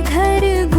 घर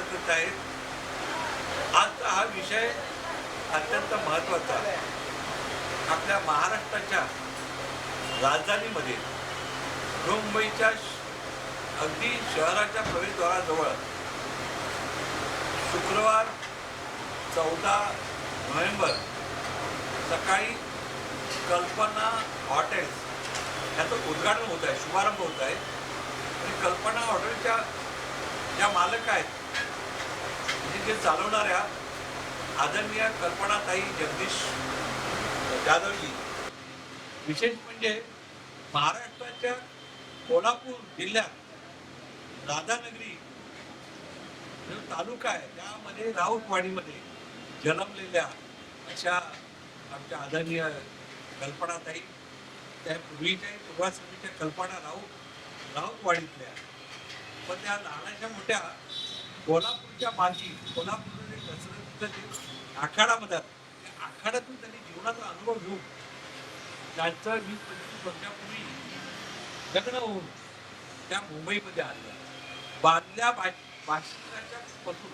मदतच आहेत आजचा हा विषय अत्यंत महत्त्वाचा आहे. आपल्या महाराष्ट्राच्या राजधानीमध्ये मुंबईच्या अगदी शहराच्या प्रवेशद्वाराजवळ शुक्रवार चौदा नोव्हेंबर सकाळी कल्पना हॉटेल्स ह्याचं उद्घाटन होत आहे शुभारंभ होत आहे. आणि कल्पना हॉटेलच्या ज्या मालक आहेत तिथे चालवणाऱ्या आदरणीय कल्पनाताई जगदीश जाधवजी. विशेष म्हणजे महाराष्ट्राच्या कोल्हापूर जिल्ह्यात राधानगरी जो तालुका आहे त्यामध्ये राऊतवाडीमध्ये जन्मलेल्या अशा आमच्या आदरणीय कल्पनाताई. त्या पूर्वीच्या पूर्वाश्रमीच्या कल्पना राऊत राऊतवाडीतल्या. पण त्या लहानाच्या मोठ्या कोल्हापूरच्या माती कोल्हापूरमध्ये कसरतीचं जे आखाडामध्ये त्या आखाड्यातून त्यांनी जीवनाचा अनुभव घेऊन त्यांचं वीस पंचवीस वर्षापूर्वी लग्न होऊन त्या मुंबईमध्ये आल्या बादल्या बा पासून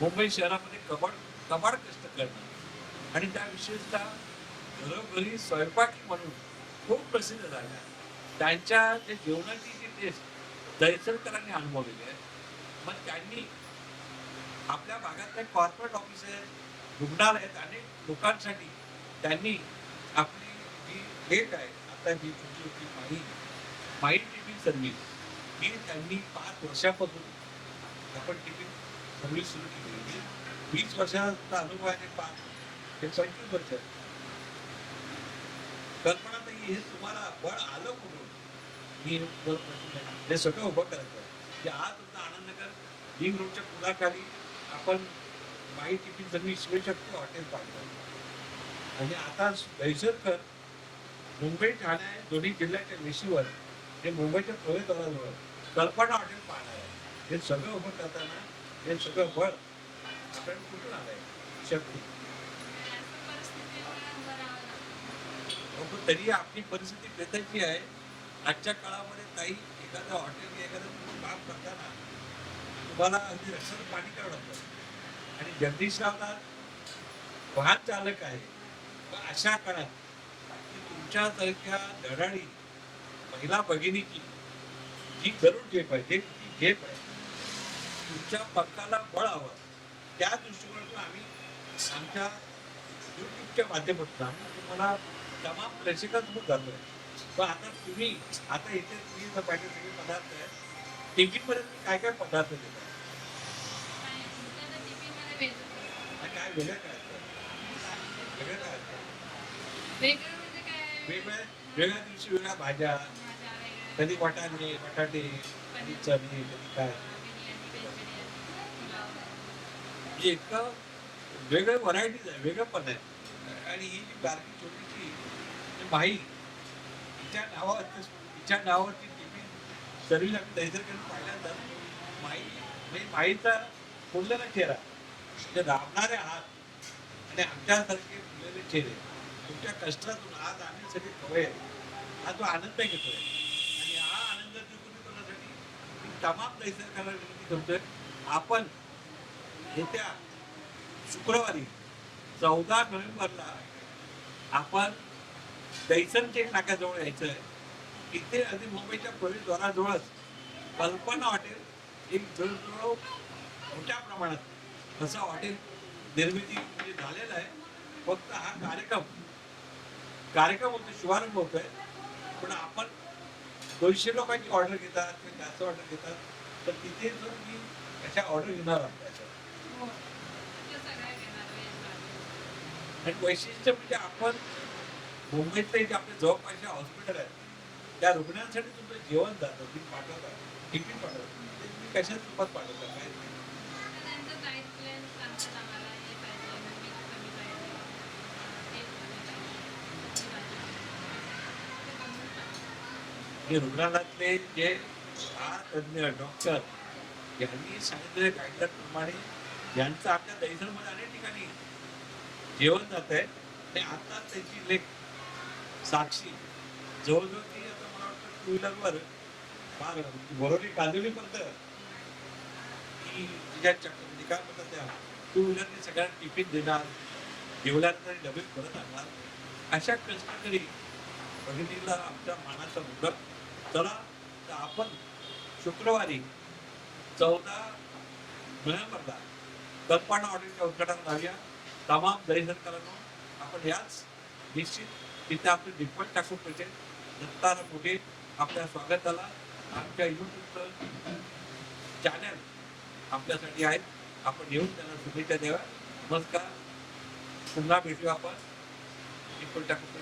मुंबई शहरामध्ये कबाड कबाड कष्ट करणं. आणि त्या विशेषतः घरोघरी स्वयंपाकी म्हणून खूप प्रसिद्ध झाल्या त्यांच्या जे जेवणाची जी टेस्ट दहिसरकरांनी अनुभवलेली आहे मग त्यांनी आपल्या भागातले कॉर्पोरेट ऑफिस आहेत रुग्णालय आहेत अनेक लोकांसाठी त्यांनी आपली जी भेट आहे आता ही तुमची होती माही माही टिफिन सर्व्हिस ही त्यांनी पाच वर्षापासून आपण टिफिन सर्व्हिस सुरू केली होती वीस वर्षाचा अनुभव आहे पाच हे पंचवीस वर्ष. कल्पना हे तुम्हाला बळ आलं कुठून मी हे सगळं उभं करायचं की आज तुमचा आनंदनगर रिंग रोडच्या पुलाखाली आपण माई टिफिन सर्व्हिस शिवशक्ती हॉटेल पाहतो. आणि आता दहशतकर मुंबई ठाणे दोन्ही जिल्ह्याच्या वेशीवर हे मुंबईच्या प्रवेशद्वाराजवळ कल्पना हॉटेल पाहणार आहे. हे सगळं उभं करताना हे सगळं बळ आपल्याला कुठून आलंय? शक्ती अहो, पण तरी आपली परिस्थिती बेताची आहे. आजच्या काळामध्ये ताई एखादं हॉटेल एखादं काम करताना तुम्हाला अगदी रक्षात पाणी करावं लागतं. आणि जगदीशरावला वाहन चालक आहे. अशा काळात की तुमच्यासारख्या दडाळी महिला भगिनीची जी गरुड झेप आहे जे जी झेप आहे तुमच्या पक्काला बळ हवं. त्या दृष्टिकोनातून आम्ही आमच्या युट्यूबच्या माध्यमातून आम्ही तुम्हाला तमाम प्रेक्षकांसमोर आहे पण आता तुम्ही आता इथे तुम्ही जर पाहिजे सगळे पदार्थ आहेत टिफिन काय काय पदार्थ देता? काय वेगळं काय वेगळं काय वेगळ्या वेगळ्या दिवशी वेगळ्या भाज्या कधी वाटाणे बटाटे कधी चवी कधी काय? म्हणजे इतकं वेगळं व्हरायटीज आहे वेगळं पण आहे. आणि ही जी बारकी छोटीशी जी तिच्या नावावर तिच्या नावावरती टीव्ही सर्व्हिस आम्ही दहीसरकडे पाहिल्यानंतर माई म्हणजे माईचा फुललेला चेहरा म्हणजे राबणारे हात आणि आमच्यासारखे फुललेले चेहरे तुमच्या कष्टातून आज आम्ही सगळे खवय हा तो आनंद घेतोय. आणि हा आनंद तुम्ही करण्यासाठी मी तमाम दहीसरकारला विनंती करतोय. आपण येत्या शुक्रवारी चौदा नोव्हेंबरला आपण दैसनचे नाक्याजवळ यायचं आहे इथे अगदी मुंबईच्या प्रवेशद्वाराजवळच कल्पना हॉटेल एक जवळजवळ मोठ्या प्रमाणात असं हॉटेल निर्मिती म्हणजे झालेलं आहे. फक्त हा कार्यक्रम कार्यक्रम होतो शुभारंभ होतोय. पण आपण दोनशे लोकांची ऑर्डर घेतात किंवा जास्त ऑर्डर घेतात तर तिथे जर मी अशा ऑर्डर घेणार आहे आणि वैशिष्ट्य म्हणजे आपण मुंबईतले जे आपले जवळपासचे हॉस्पिटल आहेत. त्या रुग्णांसाठी तुमचं जेवण जातं तुम्ही पाठवता. टिफिन पाठवता. ते तुम्ही कशाच रूपात पाठवता? काय हे रुग्णालयातले जे तज्ज्ञ डॉक्टर यांनी सांगितलेल्या गाईडलाईन प्रमाणे यांचं आपल्या दैसरमध्ये अनेक ठिकाणी जेवण जात आहे आणि आता त्याची लेख साक्षी. जवळजवळ ती आता मला वाटतं टू व्हीलरवर फार बरोली कांदिवलीपर्यंत ती तिच्या चक्र म्हणजे काय म्हणतात त्या टू व्हीलरने सगळ्यांना टिफिन देणार जेवल्यानंतर डबे परत आणणार. अशा कष्टकरी भगिनीला आमच्या मानाचा मुद्दा चला तर आपण शुक्रवारी चौदा नोव्हेंबरला कल्पना हॉटेलच्या उद्घाटन जाऊया. तमाम दहीसरकरांनो आपण याच निश्चित तिथे आपलं डिपॉझिट टाकून पाहिजे दत्ताला पुढे आपल्या स्वागताला आमच्या युट्यूबचं चॅनल आपल्यासाठी आहेत. आपण येऊन त्यांना शुभेच्छा द्याव्या. नमस्कार पुन्हा भेटू आपण. डिपॉझिट टाकून